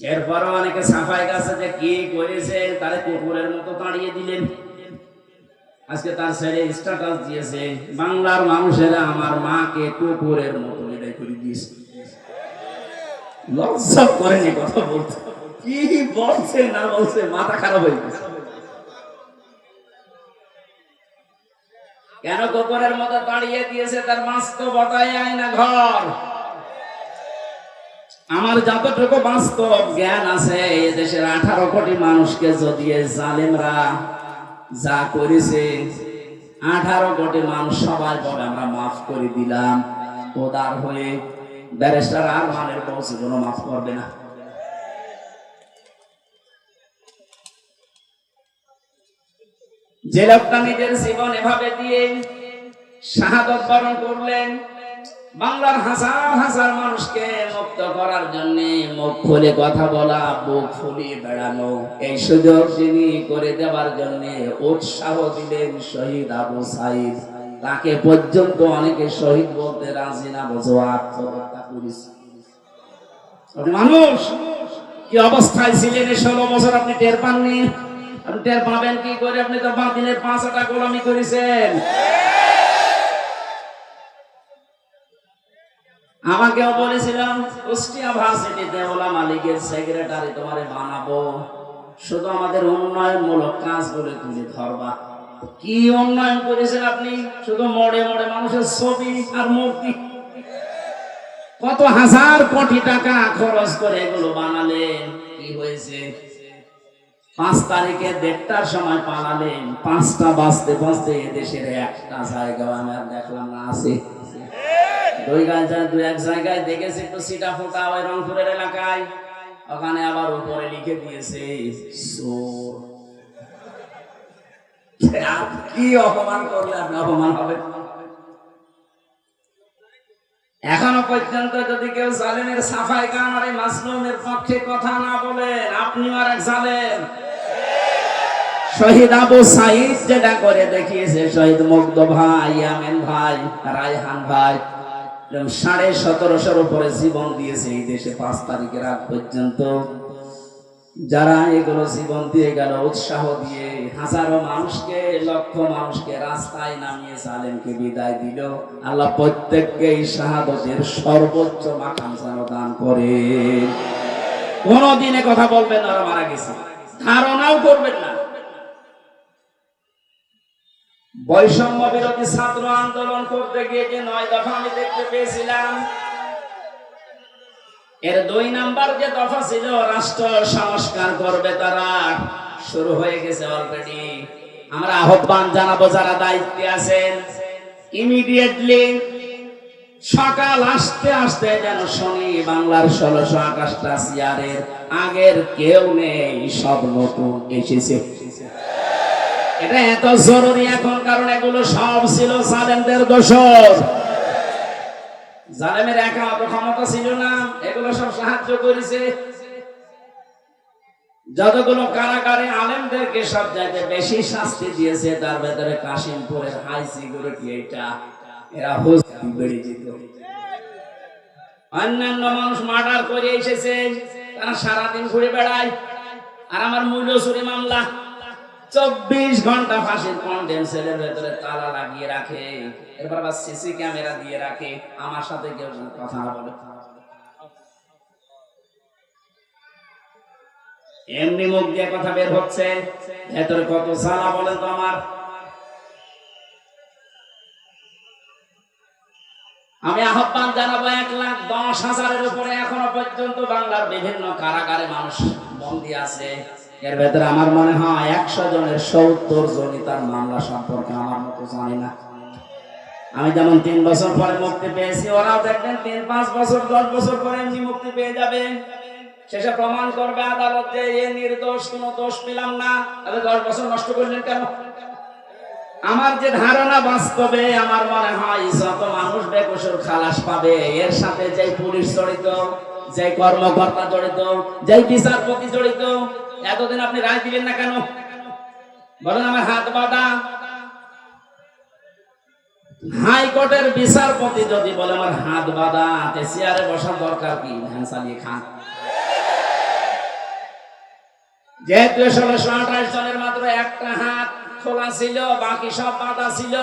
এরপরও অনেকে সাফাই গাছে যে কি করেছে, তারে কুকুরের মতো দাঁড়িয়ে দিলেন। আজকে তার ছেলে স্ট্যাটাস দিয়েছে, বাংলার মানুষেরা আমার মাকে কুকুরের মতো বিদায় করে দিয়েছে। লজ্জা করেনি কথা বলতে। কি বলছে না বলছে, মাথা খারাপ হয়ে গেছে। কেন কুকুরের মতো দাঁড়িয়ে দিয়েছে, তার বাস্তবতায় আয়না ঘর? আমার যতটুকু বাস্তব জ্ঞান আছে এ দেশের আঠারো কোটি মানুষকে যদি জালেমরা যা করেছে, আঠারো কোটি মানুষ সবাই বলে আমরা মাফ করে দিলাম। ওদার হয়ে ব্যারিস্টার আর মানের পৌঁছে কোনো মাফ করবে না। যে লোকটা নিজের জীবন এভাবে দিয়ে শাহাদত বরণ করলেন বাংলার হাজার হাজার মানুষকে মুক্ত করার জন্য মুখ খুলে কথা বলা বুক ফুলিয়ে বেড়ানো। এই সুযোগ তিনি করে দেওয়ার জন্য উৎসাহ দিলেন শহীদ আবু সাইদ। তাকে পর্যন্ত অনেকে শহীদ বলতে রাজি না বোঝো আত্মহত্যা করেছে মানুষ, কি অবস্থায় ছিলেন ষোলো বছর আপনি টের পাননি? আপনি টের পাবেন কি করে? আপনি তো বাতিলের পাঁচটা গোলামি করেছেন। আমাকেও বলেছিলাম, কুষ্টিয়া ভার্সিটিতে ওলা মালিকের সেক্রেটারি তোমারে বানাবো। শুধু আমাদের উন্নয়নমূলক কাজগুলো তুলে ধরবা। কি উন্নয়ন করেছেন আপনি? শুধু মোড়ে মোড়ে মানুষের ছবি আর মূর্তি। কত হাজার কোটি টাকা খরচ করে এগুলো বানালেন। কি হয়েছে? পাঁচ তারিখে দেড়টার সময় পালালেন। পাঁচটা বাঁচতে বাজতে এদেশের একটা জায়গা আমি আর দেখলাম না, আছে। দুই দু এক জায়গায় দেখেছি, একটু সিটা ফোটা ওই রংপুরের এলাকায়। ওখানে আবার উপরে লিখে দিয়েছে চোর কি অপমান করলে আপনি অপমান হবে? এখনও পর্যন্ত যদি কেউ জালেমের সাফাই গান আর এই মাসলুমের পক্ষে কথা না বলেন আপনি আর এক জালেম। শহীদ আবু সাইদ যেটা করে দেখিয়েছে, শহীদ মুগ্ধ ভাই, ইয়ামেন ভাই, রায়হান ভাই। এরকম সাড়ে সতেরোশোর উপরে জীবন দিয়েছে এই দেশে পাঁচ তারিখের আগ পর্যন্ত। যারা এগুলো জীবন দিয়ে গেল, উৎসাহ দিয়ে হাজারো মানুষকে, লক্ষ মানুষকে রাস্তায় নামিয়ে সালেমকে বিদায় দিল। আল্লাহ প্রত্যেককে এই শাহাদতের সর্বোচ্চ মাকাম যেন দান করে। কোনদিনে কথা বলবেন না মারা গেছে। ধারণাও করবেন না। বৈষম্য বিরোধী ছাত্র আন্দোলন করতে গিয়ে যে নয় দফা আমি দেখতে পেয়েছিলাম, এর দুই নাম্বার যে দফা ছিল, রাষ্ট্র সংস্কার করবে তারা, শুরু হয়ে গেছে অলরেডি আমরা আহ্বান জানাব যারা দায়িত্বে আছেন ইমিডিয়েটলি সকাল আসতে আসতে যেন শনি বাংলার ষোলোশো আকাশটা চেয়ারের আগের কেউ নেই, সব নতুন এসেছে। এটা এত জরুরি এখন, কারণ এগুলো সব ছিল জালেমের একা অত ক্ষমতা ছিল না, এগুলো সব সাহায্য করেছে। যতগুলো কারাগারে আলেমদেরকে সব জায়গায় বেশি শাস্তি দিয়েছে, তার ভেতরে কাশিমপুরের হাই সিকিউরিটি এটা, এরা বেড়ে যেত। অন্যান্য মানুষ মার্ডার করে এসেছে, তারা সারাদিন ঘুরে বেড়ায়। আর আমার মূল্যসুরি মামলা চব্বিশ ঘণ্টা ফাঁসির সেলের ভেতরে তালা লাগিয়ে রাখে। এরপর আবার সিসি ক্যামেরা দিয়ে রাখে। আমার সাথে কেউ কথা না বলে। এমনি মুখ দিয়ে কথা বের হচ্ছে। ভেতরে কত সালা বলেন তো আমার। আমি আহ্বান জানাব, এক লাখ দশ হাজারের উপরে এখনও পর্যন্ত বাংলার বিভিন্ন কারাগারে মানুষ বন্দী আছে। এর ভেতরে আমার মনে হয় একশো জনের সত্তর জনই তার মামলা সম্পর্কে আমার মতো জানি না। আমি যেমন তিন বছর পরে মুক্তি পেয়েছি, ওরাও দেখবেন তিন, পাঁচ বছর, দশ বছর পরে এমনি মুক্তি পেয়ে যাবে। শেষে প্রমাণ করবে আদালত যে এ নির্দোষ, কোনো দোষ পেলাম না। তাহলে দশ বছর নষ্ট করলেন কেন? আমার যে ধারণা বাস্তবে, আমার মনে হয় যত মানুষ বেকসুর খালাস পাবে, এর সাথে যে পুলিশ জড়িত যে কর্মকর্তা জড়িত যে বিচারপতি জড়িত এতদিন আপনি রায় দিলেন না কেন? বলেন আমার হাত বাঁধা। হাইকোর্টের বিচারপতি যদি বলে আমার হাত বাঁধা চেয়ারে বসার দরকার কি? ভ্যান চালিয়ে খান। যেহেতু ষোলোশো আঠাশ জনের মাত্র একটা হাত খোলা ছিল, বাকি সব বাঁধা ছিল।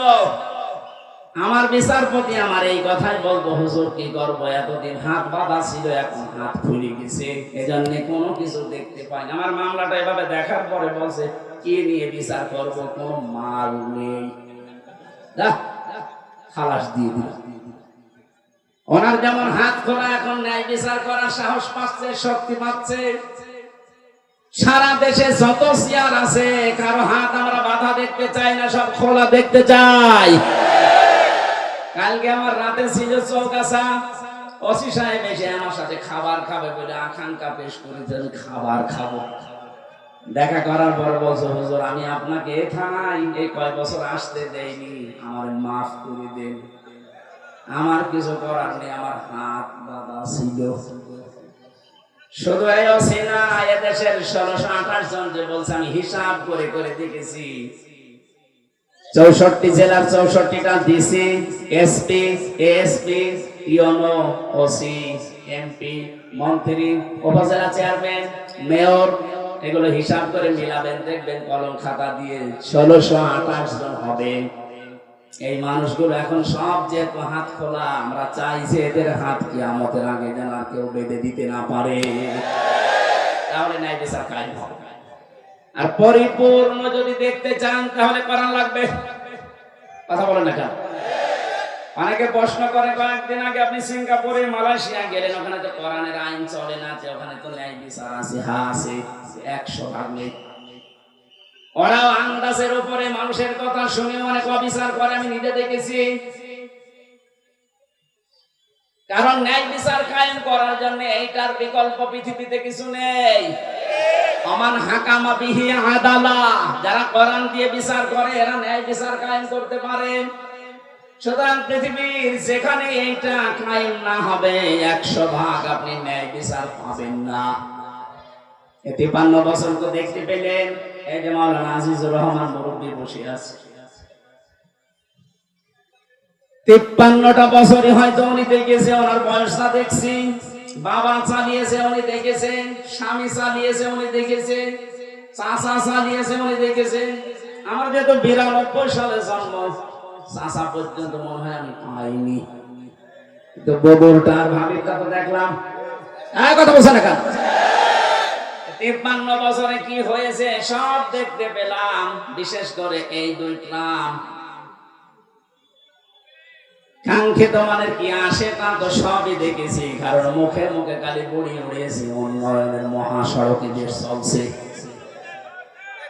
আমার বিচারপতি আমার এই কথাই বলব, হুজুর, কি করব? এতদিন হাত বাঁধা ছিল, এখন হাত খুলে গেছে। এজন্য কোনো কিছু দেখতে পাই না। আমার মামলাটা এভাবে দেখার পরে বলছে, কি নিয়ে বিচার করব? কোনো মাল নেই। খালাস দিয়ে দিল। ওনার যেমন হাত খোলা, এখন ন্যায় বিচার করার সাহস পাচ্ছে, শক্তি পাচ্ছে। সারা দেশে যত চেয়ার আছে, কারও হাত আমরা বাধা দেখতে চাই না, সব খোলা দেখতে চাই। কালকে আমার রাতে ছিল চৌকাছা অসি সাহেব এসে আমার সাথে খাবার খাবে বলে আকাঙ্ক্ষা পেশ করেছে, আমি খাবার খাব। দেখা করার পর বলছো, হুজুর, আমি আপনাকে থানায় এই কয় বছর আসতে দেইনি, আমার মাফ করে দেন। আমার কিছু করার নেই, আমার হাত বাঁধা ছিল। শুধু এই অসিনা এদেশের ষোলোশো আঠাশ জন যে বলছে, আমি হিসাব করে করে দেখেছি। চৌষট্টি জেলার চৌষট্টিটা DC, SP SP UNO OC, MP, মন্ত্রী, উপজেলা চেয়ারম্যান, মেয়র, এগুলো হিসাব করে মিলাবেন, দেখবেন কলম খাতা দিয়ে ষোলোশো আঠাশ জন হবে। এই মানুষগুলো এখন সব যেহেতু হাত খোলা, আমরা চাই যে এদের হাত কি আমাদের আগে যেন আর কেউ বেঁধে দিতে না পারে। তাহলে নাই বিচার কায়েম হবে। আর পরিপূর্ণ যদি দেখতে চান, তাহলে করার লাগবে। কথা বলেন না কেন? অনেকে প্রশ্ন করে, কয়েকদিন আগে আপনি সিঙ্গাপুরে মালয়েশিয়া গেলেন, ওখানে তো কোরআনের আইন চলে না, যে ওখানে তো ন্যায় বিচার আছে, হা আছে, একশো ভাগ। নেই ওরাও আন্দাজের উপরে মানুষের কথা শুনে অনেক অবিচার করে, আমি নিজে দেখেছি। কারণ ন্যায় বিচার কায়েম করার জন্য এইটার বিকল্প পৃথিবীতে কিছু নেই। অমান হাকামা বিহি আদালা। যারা কোরআন দিয়ে বিচার করে, এরা ন্যায় বিচার কায়েম করতে পারে। সুতরাং পৃথিবীর যেখানে এইটা কায়েম না হবে, একশো ভাগ আপনি ন্যায় বিচার পাবেন না। তিপ্পান্ন বছর তো দেখতে পেলেন, এই যে মাওলানা আজিজুর রহমান মুরব্বী বসে আছে। তিপ্পান্নটা বছরই হয়তো উনি দেখেছে, ওনার বয়সটা দেখছি। বাবা চালিয়েছে, উনি দেখেছে। স্বামী চালিয়েছে, উনি চালিয়েছে, উনি আমার যেহেতু বিরানব্বই সালে জন্ম পর্যন্ত মনে হয় আমি পাইনি। তো আর ভাবিটা তো দেখলাম। কথা তিপ্পান্ন বছরে কি হয়েছে, সব দেখতে পেলাম। বিশেষ করে এই দুই গ্রাম। কাঙ্ক্ষিত মানে কি আসে তা তো সবই দেখেছি, কারণ মুখে মুখে খালি বুড়ি উড়িয়েছি উন্নয়নের মহাসড়কে দেশ চলছে।